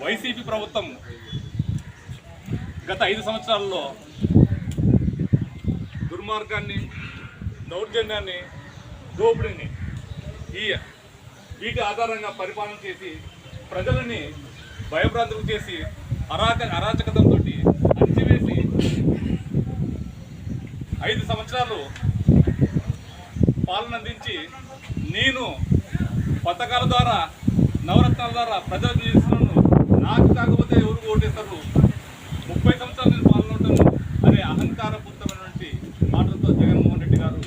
YCP ప్రభుత్వం గత ఐదు సంవత్సరాల్లో దుర్మార్గాన్ని దౌర్జన్యాన్ని దోపిడీని ఈ వీటి ఆధారంగా పరిపాలన చేసి ప్రజలని భయభ్రాంతులు చేసి అరాక అరాచకతంతో అణచివేసి ఐదు సంవత్సరాలు పాలన అందించి నేను పథకాల ద్వారా నవరత్నాల ద్వారా ప్రజలు చేస్తున్నాను నాకు కాకపోతే ఎవరు ఓటేస్తారు? ముప్పై సంవత్సరాలు నేను పాలన ఉంటాను అనే అహంకారపూరితమైనటువంటి మాటలతో జగన్మోహన్ రెడ్డి గారు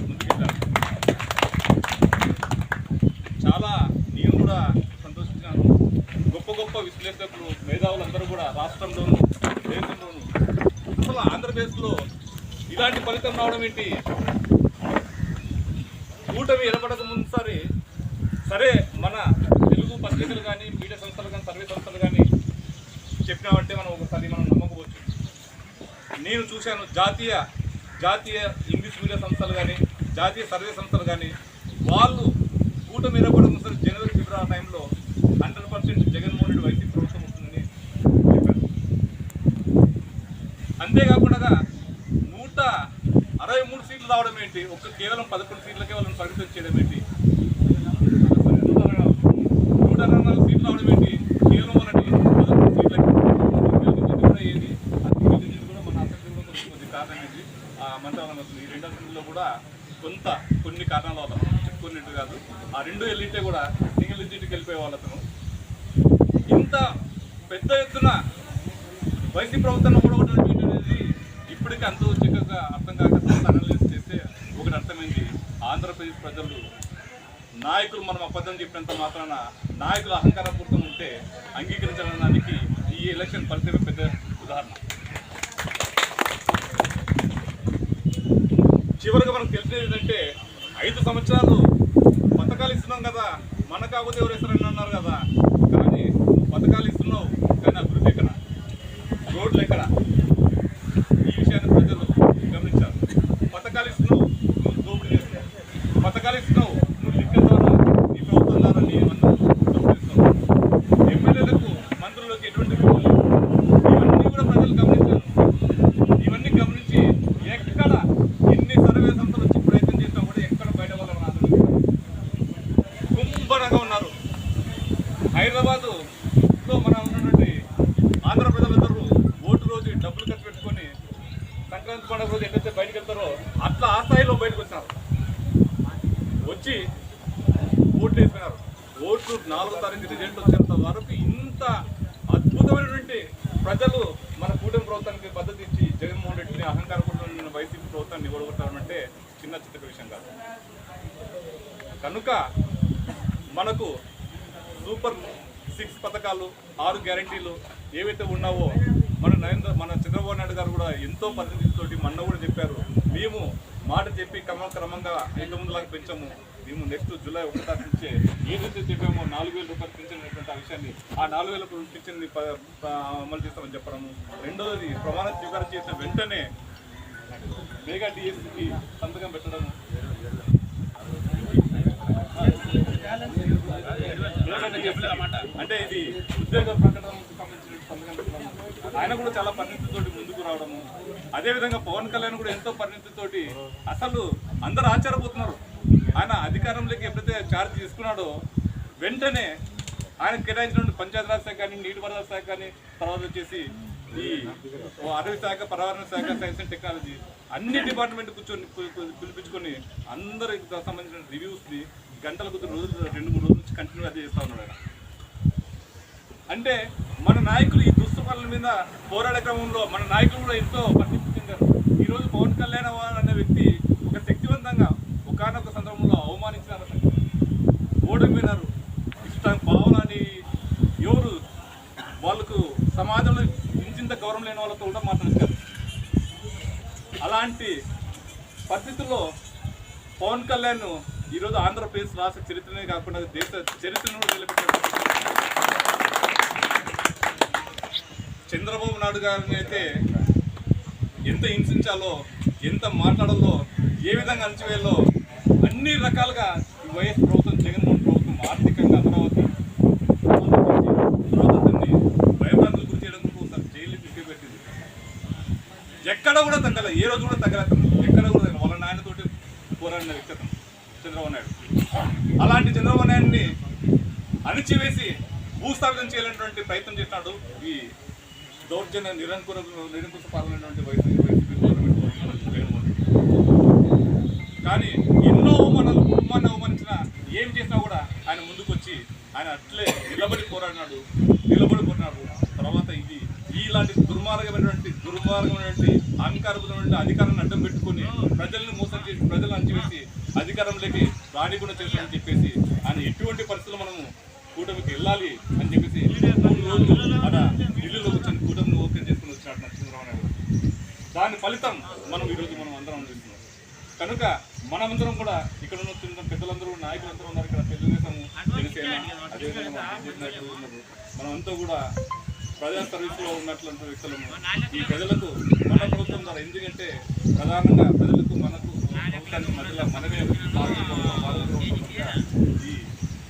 ముందుకెళ్ళారు చాలా నేను కూడా సంతోషించాను గొప్ప గొప్ప విశ్లేషకులు మేధావులందరూ కూడా రాష్ట్రంలోనూ దేశంలోనూ అసలు ఆంధ్రప్రదేశ్లో ఇలాంటి ఫలితం రావడం ఏంటి? కూటమి ఎనబడక ముందు సరే సరే మన తెలుగు పత్రికలు కానీ మీడియా సంస్థలు కానీ సర్వే సంస్థలు కానీ అంటే మనం ఒకసారి మనం నమ్మకపోవచ్చు. నేను చూశాను జాతీయ జాతీయ ఇంగ్లీష్ మీడియా సంస్థలు కానీ జాతీయ సర్వే సంస్థలు కానీ వాళ్ళు కూటమి ఎలబడక ముందు సరే జనవరి ఫిబ్రవరి టైంలో hundred percent Jaganmohan Reddy YCP ప్రభుత్వం వస్తుందని చెప్పారు. అంతేకాకుండా నూట అరవై మూడు సీట్లు రావడం ఏంటి? ఒక్క కేవలం పదకొండు సీట్లకే వాళ్ళని పరిమితం చేయడం ఏంటి? నూట అరవై నాలుగు సీట్లు రావడం ఏంటి కేవలం వాళ్ళని పదకొండు సీట్లకి గెలిపించింది కూడా ఏది అది గెలిపించింది కూడా మన అసెంబ్లీ కూడా కొంచెం కొద్ది మంత్రాలయం వస్తుంది ఆ ఈ రెండు కూడా కొంత కొన్ని కారణాల వల్ల చెప్పుకున్నట్టు కాదు. ఆ రెండు వెళ్ళింటే కూడా సింగిల్ డిజిట్కి వెళ్ళిపోయే వాళ్ళు అతను. ఇంత పెద్ద ఎత్తున వైసీ ప్రభుత్వం ఓడగొట్టడం అనేది ఇప్పటికీ అంత చక్కగా అర్థం కాక అనలైజ్ చేస్తే ఒకటి అర్థమైంది. ఆంధ్రప్రదేశ్ ప్రజలు నాయకులు మనం అబద్ధం చెప్పినంత మాత్రాన నాయకులు అహంకారపూర్తం ఉంటే అంగీకరించడానికి ఈ ఎలక్షన్ ఫలితమే పెద్ద ఉదాహరణ. చివరిగా మనకు తెలిసేది ఏంటంటే ఐదు సంవత్సరాలు పథకాలు ఇస్తున్నాం కదా మన కాకపోతే ఎవరు ఇస్తారని అన్నారు కదా. కానీ పథకాలు ఇస్తున్నావు కానీ అభివృద్ధి ఎక్కడ? రోడ్లు ఎక్కడ ఈ విషయాన్ని ప్రజలు గమనించారు పథకాలు ఇస్తున్నావు నువ్వు దోపిడీ చేస్తున్నావు పథకాలు ఇస్తున్నావు నువ్వు లిక్కర్ ద్వారా నీ ప్రభుత్వం ద్వారా నీ ఏమన్నా దోపిడీ ఇస్తున్నావు ఎమ్మెల్యేలకు మంత్రులకు ఎటువంటి విలువ లేదు. ఇవన్నీ కూడా ప్రజలు గమనించారు ఇవన్నీ గమనించి ఎక్కడ ఎన్ని సర్వే సంస్థలు వచ్చి ప్రయత్నం చేసినా కూడా ఎక్కడ బయట వాళ్ళ గుంబరంగా ఉన్నారు హైదరాబాదు లో మన ఉన్నటువంటి ఆంధ్ర ప్రజలందరూ ఓటు రోజు డబ్బులు ఖర్చు పెట్టుకొని సంక్రాంతి పండుగ రోజు ఎక్కడైతే బయటకు వెళ్తారో అట్లా ఆ స్థాయిలో బయటకు వచ్చినారు వచ్చి ఓట్లు వేసినారు ఓట్లు నాలుగో తారీఖు రిజల్ట్ వచ్చేంత వరకు ఇంత అద్భుతమైనటువంటి ప్రజలు మన కూటమి ప్రభుత్వానికి మద్దతు ఇచ్చి జగన్మోహన్ రెడ్డిని అహంకారపూర్వమైన వైసీపీ ప్రభుత్వాన్ని ఓడగొట్టారంటే చిన్న చిత్త విషయం కాదు. కనుక మనకు సూపర్ సిక్స్ పథకాలు ఆరు గ్యారంటీలు ఏవైతే ఉన్నావో మన నరేంద్ర మన చంద్రబాబు నాయుడు గారు కూడా ఎంతో పరిస్థితులతోటి మొన్న కూడా చెప్పారు. మేము మాట చెప్పి క్రమ క్రమంగా ఐదు ముందులాగా పెంచాము. మేము నెక్స్ట్ జూలై ఒకటి తారీఖు నుంచే ఏదైతే చెప్పామో నాలుగు వేల రూపాయలు పెంచినటువంటి ఆ విషయాన్ని ఆ నాలుగు వేల పెంచింది అమలు చేస్తామని చెప్పడము. రెండోది ప్రమాణ స్వీకారం చేసిన వెంటనే మేఘా డిఎస్సికి సంతకం పెట్టడం అంటే ఇది ఉద్యోగ ప్రకటన ఆయన కూడా చాలా పరిణితితోటి ముందుకు రావడము. అదే విధంగా పవన్ కళ్యాణ్ కూడా ఎంతో పరిణితితోటి అసలు అందరు ఆశ్చర్యపోతున్నారు. ఆయన అధికారంలోకి ఎప్పుడైతే ఛార్జ్ తీసుకున్నాడో వెంటనే ఆయన కేటాయించిన పంచాయతీరాజ్ శాఖ కానీ నీటిపారుదల శాఖ కానీ తర్వాత వచ్చేసి ఈ అటవీ శాఖ పర్యావరణ శాఖ సైన్స్ అండ్ టెక్నాలజీ అన్ని డిపార్ట్మెంట్ కూర్చొని పిలిపించుకొని అందరికి సంబంధించిన రివ్యూస్ని గంటల కొద్ది రోజులు రెండు మూడు రోజుల నుంచి కంటిన్యూ అదే చేస్తూ ఉన్నాడు ఆయన. అంటే మన నాయకులు ఈ దుస్తుపాలన మీద పోరాడే క్రమంలో మన నాయకులు కూడా ఎంతో పరిస్థితి చెందారు ఈరోజు పవన్ కళ్యాణ్ అనే వ్యక్తి ఒక శక్తివంతంగా ఒకనొక సందర్భంలో అవమానించినారు అతన్ని. ఓడిపోయినారు ఇష్టం భావనని ఎవరు వాళ్ళకు సమాజంలో ఇంచింత గౌరవం లేని వాళ్ళతో కూడా మాట్లాడతారు అలాంటి పరిస్థితుల్లో పవన్ కళ్యాణ్ ఈరోజు ఆంధ్రప్రదేశ్ రాష్ట్ర చరిత్రనే కాకుండా దేశ చరిత్రను కూడా నిలబెట్టారు. చంద్రబాబు నాయుడు గారిని అయితే ఎంత హింసించాలో ఎంత మాట్లాడాలో ఏ విధంగా అణచివేయాలో అన్ని రకాలుగా వైఎస్ ప్రభుత్వం జగన్మోహన్ ప్రభుత్వం ఆర్థికంగా అమరావతి తర్వాత అతన్ని భయభ్రాంతులు గురి చేయడం కోసం జైలు పెట్టింది ఎక్కడ కూడా తగ్గలేదు ఏ రోజు కూడా తగ్గలేదు ఎక్కడ కూడా తగ్గలేదు. వాళ్ళ నాయనతోటి పోరాడిన వ్యక్తి చంద్రబాబు నాయుడు. అలాంటి చంద్రబాబు నాయుడిని అణిచివేసి భూస్థాపితం చేయాలనేటువంటి ప్రయత్నం చేసినాడు ఈ దౌర్జన్య నిరంకుర నిరంకుశ పాలనటువంటి వైసీపీ వైసీపీ గవర్నమెంట్ కానీ ఎన్నో అవమానాలు కుటుంబాన్ని అవమానించిన ఏం చేసినా కూడా ఆయన ముందుకు వచ్చి ఆయన అట్లే నిలబడి పోరాడినాడు. నిలబడి పోరాడు తర్వాత ఇది ఇలాంటి దుర్మార్గమైనటువంటి దుర్మార్గమైనటువంటి అహంకారమైనటువంటి అధికారాన్ని అడ్డం పెట్టుకుని ప్రజలను మోసం చేసి ప్రజలను అంచివేసి అధికారంలోకి రానికుండా చేస్తామని చెప్పేసి ఆయన ఎటువంటి పరిస్థితులు మనము కూటమికి వెళ్ళాలి అని చెప్పేసి అక్కడ ఢిల్లీలో కూర్చొని కూటమిని ఓపెన్ చేసుకుని వచ్చినట్టు చంద్రబాబు నాయుడు దాని ఫలితం మనం ఈరోజు మనం అందరం అనుభవిస్తున్నాం కనుక మనమందరం కూడా ఇక్కడ ఉన్న చిన్న పెద్దలందరూ నాయకులందరూ ఉన్నారు ఇక్కడ తెలుగుదేశము జనసేన అదేవిధంగా ఉన్నారు. మనమంతా కూడా ప్రజా సర్వీస్లో ఉన్నటువంటి వ్యక్తులము. ఈ ప్రజలకు మన ప్రభుత్వం ద్వారా ఎందుకంటే ప్రధానంగా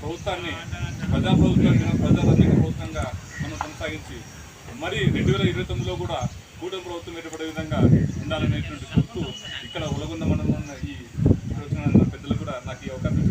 ప్రభుత్వాన్ని ప్రజా ప్రభుత్వాన్ని ప్రజా ప్రభుత్వంగా మనం కొనసాగించి మరి రెండు వేల ఇరవై తొమ్మిదిలో కూడా కూటమి ప్రభుత్వం ఏర్పడే విధంగా ఉండాలనేటువంటి గుర్తు ఇక్కడ ఉలగొంద మండలం ఈ పెద్దలు కూడా నాకు ఈ అవకాశం